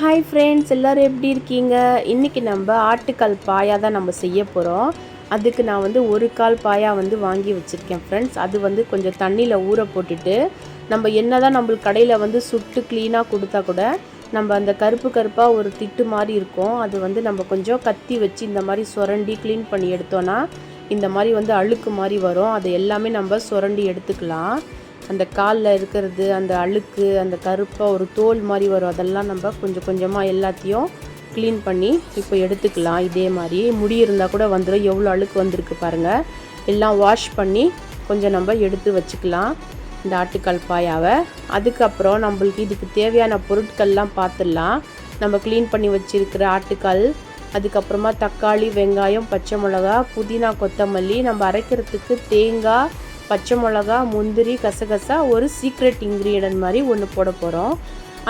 Hi friends எல்லோரும் எப்படி இருக்கீங்க? இன்றைக்கி நம்ம ஆட்டுக்கால் பாயா தான் நம்ம செய்ய போகிறோம் அதுக்கு நான் வந்து ஒரு கால் பாயா வந்து வாங்கி வச்சுருக்கேன் ஃப்ரெண்ட்ஸ் அது வந்து கொஞ்சம் தண்ணியில் ஊற போட்டுட்டு நம்ம என்ன தான் நம்மளுக்கு கடையில் வந்து சுட்டு க்ளீனாக கொடுத்தா கூட நம்ம அந்த கருப்பு கருப்பாக ஒரு திட்டு மாதிரி இருக்கும். அது வந்து நம்ம கொஞ்சம் கத்தி வச்சு இந்த மாதிரி சுரண்டி க்ளீன் பண்ணி எடுத்தோன்னா இந்த மாதிரி வந்து அழுக்கு மாதிரி வரும். அதை எல்லாமே நம்ம சுரண்டி எடுத்துக்கலாம். அந்த காலில் இருக்கிறது அந்த அழுக்கு அந்த கருப்பாக ஒரு தோல் மாதிரி வரும். அதெல்லாம் நம்ம கொஞ்சம் கொஞ்சமாக எல்லாத்தையும் க்ளீன் பண்ணி இப்போ எடுத்துக்கலாம். இதே மாதிரி முடி இருந்தால் கூட வந்துடும் எவ்வளோ அழுக்கு வந்திருக்கு பாருங்கள் எல்லாம் வாஷ் பண்ணி கொஞ்சம் நம்ம எடுத்து வச்சுக்கலாம். இந்த ஆட்டுக்கால் பாயாவை. அதுக்கப்புறம் நம்மளுக்கு இதுக்கு தேவையான பொருட்கள்லாம் பார்த்துடலாம் நம்ம க்ளீன் பண்ணி வச்சுருக்கிற ஆட்டுக்கால் அதுக்கப்புறமா தக்காளி வெங்காயம் பச்சை மிளகா புதினா கொத்தமல்லி நம்ம அரைக்கிறதுக்கு தேங்காய் பச்சை மிளகா முந்திரி கசகசா ஒரு சீக்ரெட் இன்க்ரீடியன்ட் மாதிரி ஒன்று போட போகிறோம்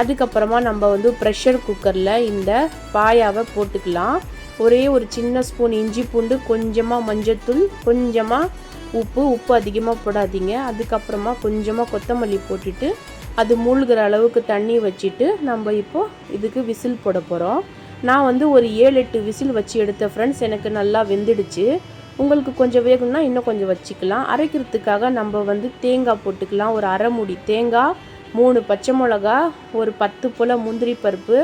அதுக்கப்புறமா நம்ம வந்து ப்ரெஷர் குக்கரில் இந்த பாயாவை போட்டுக்கலாம். ஒரே ஒரு சின்ன ஸ்பூன் இஞ்சி பூண்டு கொஞ்சமாக மஞ்சத்தூள் கொஞ்சமாக உப்பு உப்பு அதிகமாக போடாதீங்க. அதுக்கப்புறமா கொஞ்சமாக கொத்தமல்லி போட்டுட்டு அது மூழ்கிற அளவுக்கு தண்ணி வச்சுட்டு நம்ம இப்போது இதுக்கு விசில் போட போகிறோம் நான் வந்து ஒரு ஏழு எட்டு விசில் வச்சு எடுத்த ஃப்ரெண்ட்ஸ் எனக்கு நல்லா வெந்துடுச்சு. உங்களுக்கு கொஞ்சம் வேகணும்னா இன்னும் கொஞ்சம் வச்சுக்கலாம். அரைக்கிறதுக்காக நம்ம வந்து தேங்காய் போட்டுக்கலாம். ஒரு அரை மூடி தேங்காய் மூணு பச்சை மிளகா ஒரு பத்து போல் முந்திரி பருப்பு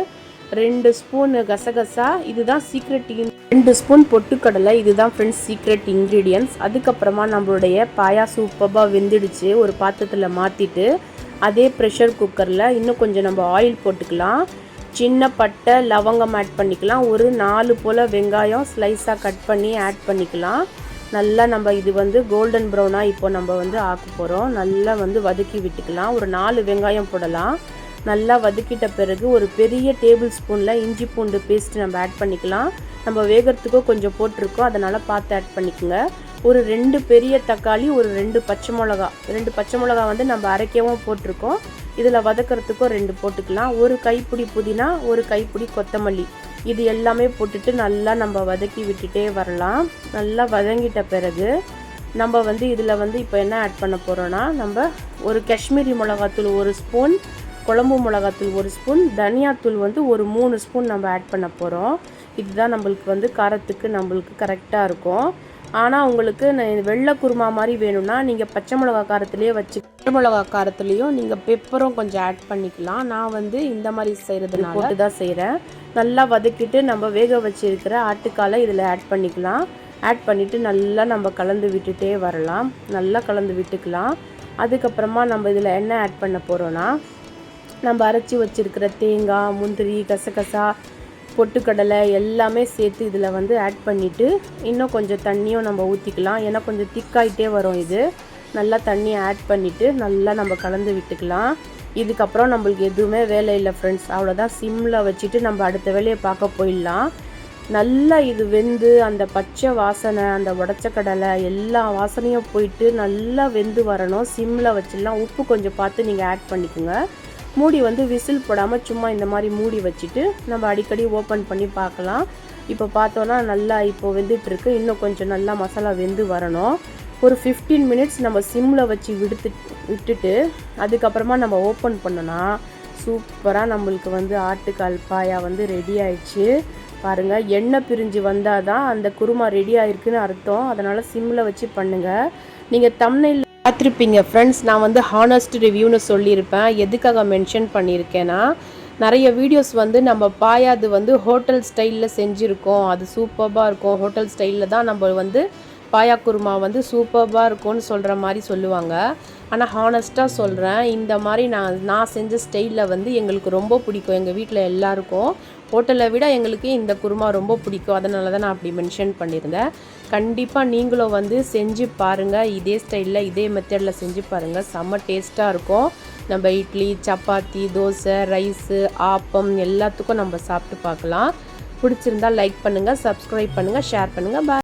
ரெண்டு ஸ்பூன் கசகசா. இதுதான் சீக்ரெட் ரெண்டு ஸ்பூன் பொட்டுக்கடலை. இதுதான் ஃப்ரெண்ட்ஸ் சீக்ரெட் இன்க்ரீடியன்ஸ் அதுக்கப்புறமா நம்மளுடைய பாயா சூப்பராக வெந்துடுச்சு. ஒரு பாத்திரத்தில் மாற்றிட்டு அதே ப்ரெஷர் குக்கரில் இன்னும் கொஞ்சம் நம்ம ஆயில் போட்டுக்கலாம். சின்ன பட்டை லவங்கம் ஆட் பண்ணிக்கலாம். ஒரு நாலு போல் வெங்காயம் ஸ்லைஸாக கட் பண்ணி ஆட் பண்ணிக்கலாம். நல்லா நம்ம இது வந்து கோல்டன் ப்ரௌனாக இப்போ நம்ம வந்து ஆக்க போகிறோம் நல்லா வந்து வதக்கி விட்டுக்கலாம். ஒரு நாலு வெங்காயம் போடலாம். நல்லா வதக்கிட்ட பிறகு ஒரு பெரிய டேபிள் ஸ்பூனில் இஞ்சி பூண்டு பேஸ்ட் நம்ம ஆட் பண்ணிக்கலாம். நம்ம வேகிறதுக்கோ கொஞ்சம் போட்டிருக்கோம். அதனால் பார்த்து ஆட் பண்ணிக்கோங்க. ஒரு ரெண்டு பெரிய தக்காளி ஒரு ரெண்டு பச்சை மிளகா. ரெண்டு பச்சை மிளகா வந்து நம்ம அரைக்கவும் போட்டிருக்கோம். இதில் வதக்கிறதுக்கும் ரெண்டு போட்டுக்கலாம். ஒரு கைப்பிடி புதினா ஒரு கைப்பிடி கொத்தமல்லி. இது எல்லாமே போட்டுட்டு நல்லா நம்ம வதக்கி விட்டுட்டே வரலாம். நல்லா வதங்கிட்ட பிறகு நம்ம வந்து இதில் வந்து இப்போ என்ன ஆட் பண்ண போகிறோன்னா நம்ம ஒரு காஷ்மீரி மிளகாத்தூள் ஒரு ஸ்பூன் குழம்பு மிளகாத்தூள் ஒரு ஸ்பூன் தனியாத்தூள் வந்து ஒரு மூணு ஸ்பூன் நம்ம ஆட் பண்ண போகிறோம் இதுதான் நம்மளுக்கு வந்து காரத்துக்கு நம்மளுக்கு கரெக்டாக இருக்கும். ஆனால் உங்களுக்கு வெள்ளை குருமா மாதிரி வேணும்னா நீங்கள் பச்சை மிளகா காரத்துலேயே வச்சு பச்சை மிளகா காரத்துலேயும் நீங்கள் பெப்பரும் கொஞ்சம் ஆட் பண்ணிக்கலாம். நான் வந்து இந்த மாதிரி செய்கிறதுனால போட்டு தான் செய்கிறேன் நல்லா வதக்கிட்டு நம்ம வேக வச்சிருக்கிற ஆட்டுக்காலை இதில் ஆட் பண்ணிக்கலாம். ஆட் பண்ணிவிட்டு நல்லா நம்ம கலந்து விட்டுட்டே வரலாம். நல்லா கலந்து விட்டுக்கலாம். அதுக்கப்புறமா நம்ம இதில் என்ன ஆட் பண்ண போகிறோன்னா நம்ம அரைச்சி வச்சுருக்கிற தேங்காய் முந்திரி கசகசா பொட்டுக்கடலை எல்லாமே சேர்த்து இதில் வந்து ஆட் பண்ணிவிட்டு இன்னும் கொஞ்சம் தண்ணியும் நம்ம ஊற்றிக்கலாம் ஏன்னா கொஞ்சம் திக்காயிட்டே வரும் இது. நல்லா தண்ணியை ஆட் பண்ணிவிட்டு நல்லா நம்ம கலந்து விட்டுக்கலாம். இதுக்கப்புறம் நம்மளுக்கு எதுவுமே வேலை இல்லை ஃப்ரெண்ட்ஸ் அவ்வளோதான் சிம்மில் வச்சுட்டு நம்ம அடுத்த வேலையை பார்க்க போயிடலாம். நல்லா இது வெந்து அந்த பச்சை வாசனை அந்த உடச்ச கடலை எல்லா வாசனையும் போயிட்டு நல்லா வெந்து வரணும். சிம்மில் வச்சிடலாம். உப்பு கொஞ்சம் பார்த்து நீங்கள் ஆட் பண்ணிக்கோங்க. மூடி வந்து விசில் போடாமல் சும்மா இந்த மாதிரி மூடி வச்சுட்டு நம்ம அடிக்கடி ஓப்பன் பண்ணி பார்க்கலாம். இப்போ பார்த்தோன்னா நல்லா இப்போ வெந்துட்டுருக்கு இன்னும் கொஞ்சம் நல்லா மசாலா வெந்து வரணும். ஒரு ஃபிஃப்டீன் மினிட்ஸ் நம்ம சிம்மில் வச்சு விடுத்து விட்டுட்டு அதுக்கப்புறமா நம்ம ஓப்பன் பண்ணோன்னா சூப்பராக நம்மளுக்கு வந்து ஆட்டுக்கால் பாயா வந்து ரெடி ஆயிடுச்சு. பாருங்கள் எண்ணெய் பிரிஞ்சு வந்தால் தான் அந்த குருமா ரெடி ஆயிருக்குன்னு அர்த்தம். அதனால் சிம்மில் வச்சு பண்ணுங்கள் நீங்கள் தமிழில் பார்த்துருப்பீங்க ஃப்ரெண்ட்ஸ் நான் வந்து ஹானஸ்ட் ரிவ்யூன்னு சொல்லியிருப்பேன். எதுக்காக மென்ஷன் பண்ணியிருக்கேன்னா நிறைய வீடியோஸ் வந்து நம்ம பாயாது வந்து ஹோட்டல் ஸ்டைலில் செஞ்சுருக்கோம். அது சூப்பராக இருக்கும். ஹோட்டல் ஸ்டைலில் தான் நம்ம வந்து பாயா குருமா வந்து சூப்பர்பாக இருக்கும்னு சொல்கிற மாதிரி சொல்லுவாங்க. ஆனால் ஹானஸ்ட்டாக சொல்கிறேன் இந்த மாதிரி நான் நான் செஞ்ச ஸ்டைலில் வந்து எங்களுக்கு ரொம்ப பிடிக்கும். எங்கள் வீட்டில் எல்லாருக்கும். ஹோட்டலை விட எங்களுக்கு இந்த குருமா ரொம்ப பிடிக்கும். அதனால தான் நான் அப்படி மென்ஷன் பண்ணியிருந்தேன். கண்டிப்பாக நீங்களும் வந்து செஞ்சு பாருங்கள் இதே ஸ்டைலில் இதே மெத்தடில் செஞ்சு பாருங்கள் செம்ம டேஸ்ட்டாக இருக்கும். நம்ம இட்லி சப்பாத்தி தோசை ரைஸு ஆப்பம் எல்லாத்துக்கும் நம்ம சாப்பிட்டு பார்க்கலாம். பிடிச்சிருந்தா லைக் பண்ணுங்கள் சப்ஸ்கிரைப் பண்ணுங்கள் ஷேர் பண்ணுங்கள் பாய்